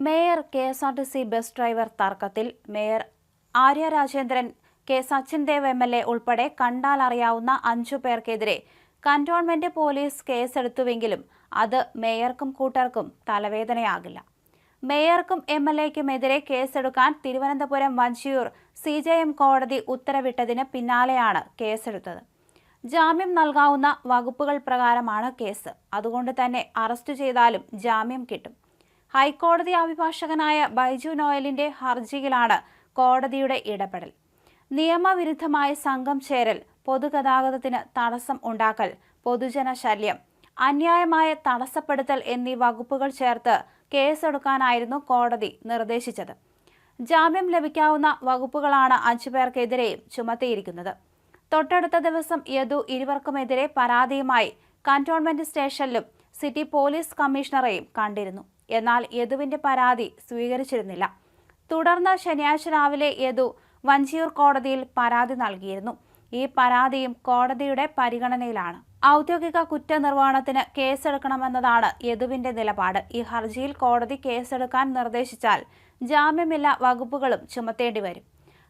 Mayor K S R T C bus driver തർക്കത്തിൽ mayor Arya Rajendran K Sachin Dev M L A ഉൾപ്പെടെ കണ്ടാൽ അറിയാവുന്ന അഞ്ചു പേർക്കെതിരെ cantonment police കേസെടുത്തുവെങ്കിലും അത് മേയർക്കും കൂട്ടർക്കും തലവേദനയാകില്ല. മേയർക്കും എം എൽ എക്കുമെതിരെ കേസെടുക്കാൻ Thiruvananthapuram Vanchiyoor C J M കോടതി ഉത്തരവിട്ടതിന് പിന്നാലെയാണ് കേസെടുത്തത്. ജാമ്യം നൽകാവുന്ന വകുപ്പുകൾ പ്രകാരമാണ് കേസ്. അതുകൊണ്ട് തന്നെ അറസ്റ്റ് ചെയ്താലും ജാമ്യം കിട്ടും. ഹൈക്കോടതി അഭിഭാഷകനായ ബൈജു നോയലിന്റെ ഹർജിയിലാണ് കോടതിയുടെ ഇടപെടൽ. നിയമവിരുദ്ധമായ സംഘം ചേരൽ പൊതുഗതാഗതത്തിന് തടസ്സം ഉണ്ടാക്കൽ പൊതുജന ശല്യം അന്യായമായ തടസ്സപ്പെടുത്തൽ എന്നീ വകുപ്പുകൾ ചേർത്ത് കേസെടുക്കാനായിരുന്നു കോടതി നിർദ്ദേശിച്ചത്. ജാമ്യം ലഭിക്കാവുന്ന വകുപ്പുകളാണ് അഞ്ചുപേർക്കെതിരെയും ചുമത്തിയിരിക്കുന്നത്. തൊട്ടടുത്ത ദിവസം യദു ഇരുവർക്കുമെതിരെ പരാതിയുമായി കന്റോൺമെന്റ് സ്റ്റേഷനിലും സിറ്റി പോലീസ് കമ്മീഷണറെയും കണ്ടിരുന്നു. എന്നാൽ യദുവിന്റെ പരാതി സ്വീകരിച്ചിരുന്നില്ല. തുടർന്ന് ശനിയാഴ്ച രാവിലെ യദു വഞ്ചിയൂർ കോടതിയിൽ പരാതി നൽകിയിരുന്നു. ഈ പരാതിയും കോടതിയുടെ പരിഗണനയിലാണ്. ഔദ്യോഗിക കുറ്റനിർവഹണത്തിന് കേസെടുക്കണമെന്നതാണ് യദുവിന്റെ നിലപാട്. ഈ ഹർജിയിൽ കോടതി കേസെടുക്കാൻ നിർദ്ദേശിച്ചാൽ ജാമ്യമില്ല വകുപ്പുകളും ചുമത്തേണ്ടി വരും.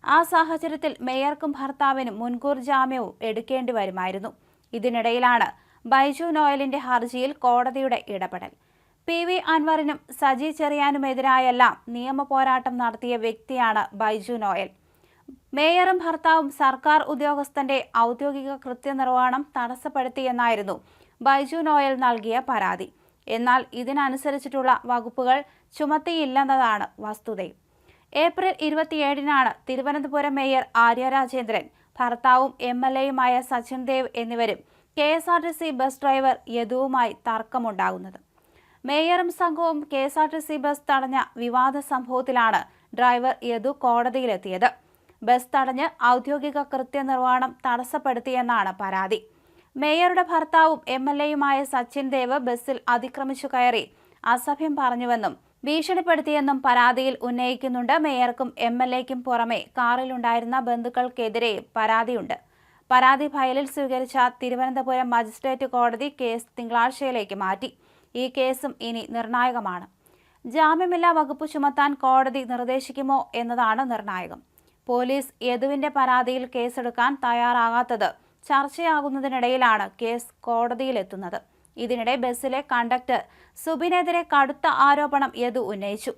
ആ സാഹചര്യത്തിൽ മേയർക്കും ഭർത്താവിനും മുൻകൂർ ജാമ്യവും എടുക്കേണ്ടി വരുമായിരുന്നു. ഇതിനിടയിലാണ് ബൈജു നോയലിന്റെ ഹർജിയിൽ കോടതിയുടെ ഇടപെടൽ. പി വി അൻവറിനും സജി ചെറിയാനുമെതിരായെല്ലാം നിയമ പോരാട്ടം നടത്തിയ വ്യക്തിയാണ് ബൈജു നോയൽ. മേയറും ഭർത്താവും സർക്കാർ ഉദ്യോഗസ്ഥന്റെ ഔദ്യോഗിക കൃത്യനിർവഹണം തടസ്സപ്പെടുത്തിയെന്നായിരുന്നു ബൈജു നോയൽ നൽകിയ പരാതി. എന്നാൽ ഇതിനനുസരിച്ചിട്ടുള്ള വകുപ്പുകൾ ചുമത്തിയില്ലെന്നതാണ് വസ്തുതയും ഏപ്രിൽ ഇരുപത്തിയേഴിനാണ് തിരുവനന്തപുരം മേയർ ആര്യ രാജേന്ദ്രൻ ഭർത്താവും എം എൽ എയുമായ സച്ചിൻ ദേവ് എന്നിവരും K S R T C bus driver യദുവുമായി തർക്കമുണ്ടാകുന്നത്. മേയറും സംഘവും K S R T C bus തടഞ്ഞ വിവാദ സംഭവത്തിലാണ് ഡ്രൈവർ യദു കോടതിയിലെത്തിയത്. ബസ് തടഞ്ഞ് ഔദ്യോഗിക കൃത്യനിർവഹണം തടസ്സപ്പെടുത്തിയെന്നാണ് പരാതി. മേയറുടെ ഭർത്താവും എം എൽ എയുമായ സച്ചിൻ ദേവ് ബസ്സിൽ അതിക്രമിച്ചു കയറി അസഭ്യം പറഞ്ഞുവെന്നും ഭീഷണിപ്പെടുത്തിയെന്നും പരാതിയിൽ ഉന്നയിക്കുന്നുണ്ട്. മേയർക്കും എം എൽ എക്കും പുറമെ കാറിലുണ്ടായിരുന്ന ബന്ധുക്കൾക്കെതിരെ പരാതിയുണ്ട്. പരാതി ഫയലിൽ സ്വീകരിച്ച തിരുവനന്തപുരം മജിസ്ട്രേറ്റ് കോടതി കേസ് തിങ്കളാഴ്ചയിലേക്ക് മാറ്റി. ഈ കേസും ഇനി നിർണായകമാണ്. ജാമ്യമില്ലാ വകുപ്പ് ചുമത്താൻ കോടതി നിർദ്ദേശിക്കുമോ എന്നതാണ് നിർണായകം. പോലീസ് യദുവിന്റെ പരാതിയിൽ കേസെടുക്കാൻ തയ്യാറാകാത്തത് ചർച്ചയാകുന്നതിനിടയിലാണ് കേസ് കോടതിയിലെത്തുന്നത്. ഇതിനിടെ ബസ്സിലെ കണ്ടക്ടർ സുബിനെതിരെ കടുത്ത ആരോപണം യദു ഉന്നയിച്ചു.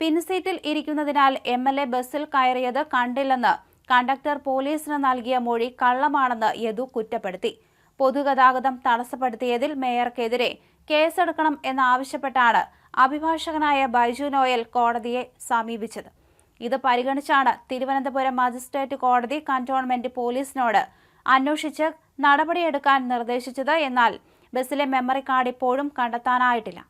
പിൻസീറ്റിൽ ഇരിക്കുന്നതിനാൽ എം എൽ എ ബസ്സിൽ കയറിയത് കണ്ടില്ലെന്ന് കണ്ടക്ടർ പോലീസിന് നൽകിയ മൊഴി കള്ളമാണെന്ന് യദു കുറ്റപ്പെടുത്തി. പൊതുഗതാഗതം തടസ്സപ്പെടുത്തിയതിൽ മേയർക്കെതിരെ കേസെടുക്കണം എന്നാവശ്യപ്പെട്ടാണ് അഭിഭാഷകനായ ബൈജു നോയൽ കോടതിയെ സമീപിച്ചത്. ഇത് പരിഗണിച്ചാണ് തിരുവനന്തപുരം മജിസ്ട്രേറ്റ് കോടതി കന്റോൺമെന്റ് പോലീസിനോട് അന്വേഷിച്ച് നടപടിയെടുക്കാൻ നിർദ്ദേശിച്ചത് എന്നാൽ ബസ്സിലെ മെമ്മറി കാർഡ് ഇപ്പോഴും കണ്ടെത്താനായിട്ടില്ല.